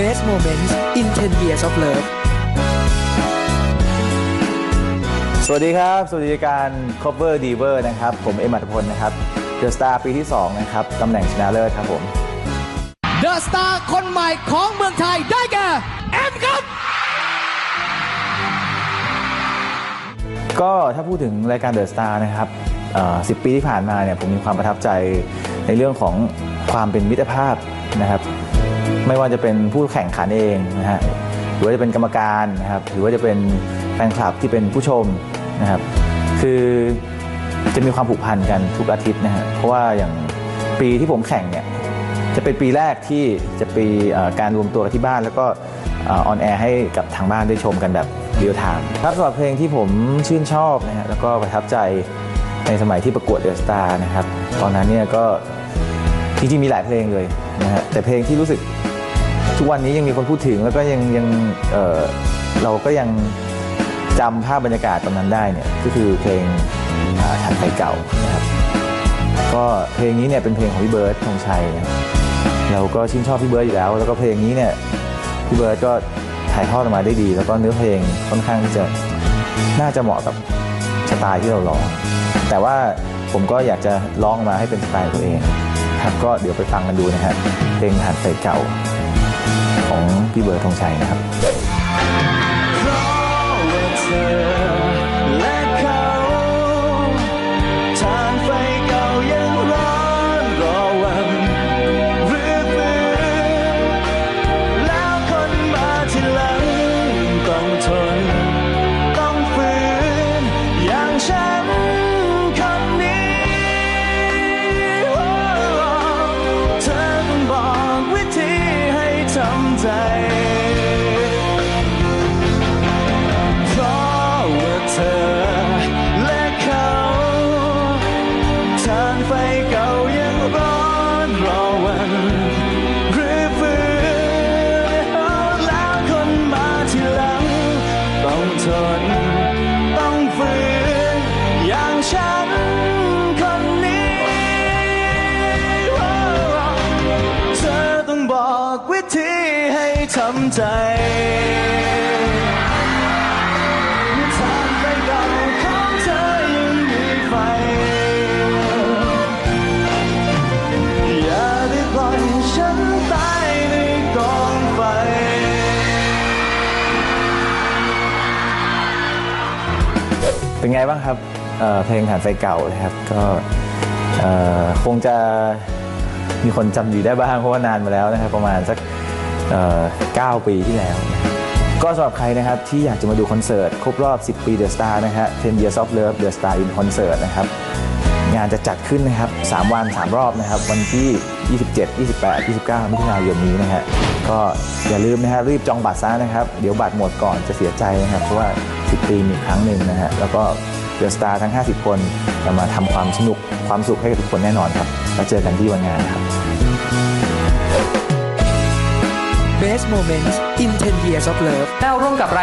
Best Moments in 10 Years of Love สวัสดีครับ สวัสดีการ Cover Diver นะครับ ผมเอ็มอัตพลนะครับ The Star ปีที่ 2 นะครับ ตำแหน่งชนะเลิศครับผม The Star คนใหม่ของเมืองไทยได้แก่เอ็มครับ ก็ถ้าพูดถึงรายการ The Star นะครับเอ่อ10 ปีที่ผ่านมาเนี่ยผมมีความประทับใจในเรื่องของความเป็นมิตรภาพนะครับ ไม่ว่าจะเป็นผู้แข่งขันเองนะฮะหรือว่าจะเป็นกรรมการนะครับหรือว่าจะเป็นแฟนคลับที่เป็นผู้ชมนะครับคือจะมีความผูกพันกันทุกอาทิตย์นะฮะเพราะว่าอย่างปีที่ผมแข่งเนี่ยจะเป็นปีแรกที่จะปีเอ่อการรวมตัวกันที่บ้าน แล้วก็ออนแอร์ให้กับทางบ้านได้ชมกันแบบเรียลไทม์ครับสำหรับเพลงที่ผมชื่นชอบนะฮะแล้วก็ประทับใจในสมัยที่ประกวดเดอะสตาร์นะครับตอนนั้นเนี่ยก็จริงๆมีหลายเพลงเลยนะฮะแต่เพลงที่รู้สึก ทุกวันนี้ยังมีคนพูดถึงแล้วก็ยังยังเเราก็ยังจำภาพบรรยากาศตอนนั้นได้เนี่ยก็คือเพลงทันไฟเก่านะครับ ก็เพลงนี้เนี่ยเป็นเพลงของพี่เบิร์ดธงชัยนะครับเราก็ชื่นชอบพี่เบิร์ดอยู่แล้ว แล้วก็เพลงนี้เนี่ยพี่เบิร์ดก็ถ่ายทอดออกมาได้ดี แล้วก็เนื้อเพลงค่อนข้างที่จะน่าจะเหมาะกับสไตล์ที่เราร้อง แต่ว่าผมก็อยากจะร้องมาให้เป็นสไตล์ตัวเอง ครับก็เดี๋ยวไปฟังกันดูนะฮะเพลงหันใส่เก่า ของพี่เบิร์ดธงชัยนะครับ ท ให้ทำใจทานไฟเก่าของเธอยังมีไฟ อย่าได้ปล่อยฉันตายในกองไฟ เป็นไงบ้างครับเอ่อเพลงฐานไฟเก่านะครับ ก็เอ่อคงจะมีคนจำอยู่ได้บ้างเพราะว่านานมาแล้วนะครับ ประมาณสัก 9 ปีที่แล้ว ก็สำหรับใครนะครับที่อยากจะมาดูคอนเสิร์ตครบรอบ 10 ปี The Star นะฮะ10 Years of Love The Star in Concert นะครับงานจะจัดขึ้นนะครับ 3 วัน 3 รอบนะครับ วันที่ 27 28 29 มิถุนายนนี้นะฮะ ก็อย่าลืมนะฮะรีบจองบัตรซะนะครับ เดี๋ยวบัตรหมดก่อนจะเสียใจนะครับ เพราะว่า 10 ปีมีครั้งหนึ่งนะฮะ แล้วก็เดอะสตาร์ทั้ง 50 คนจะมาทำความสนุกความสุขให้กับทุกคนแน่นอนครับ แล้วเจอกันที่วันงานครับ Best Moments in 10 Years of Love แล้วร่วมกับราย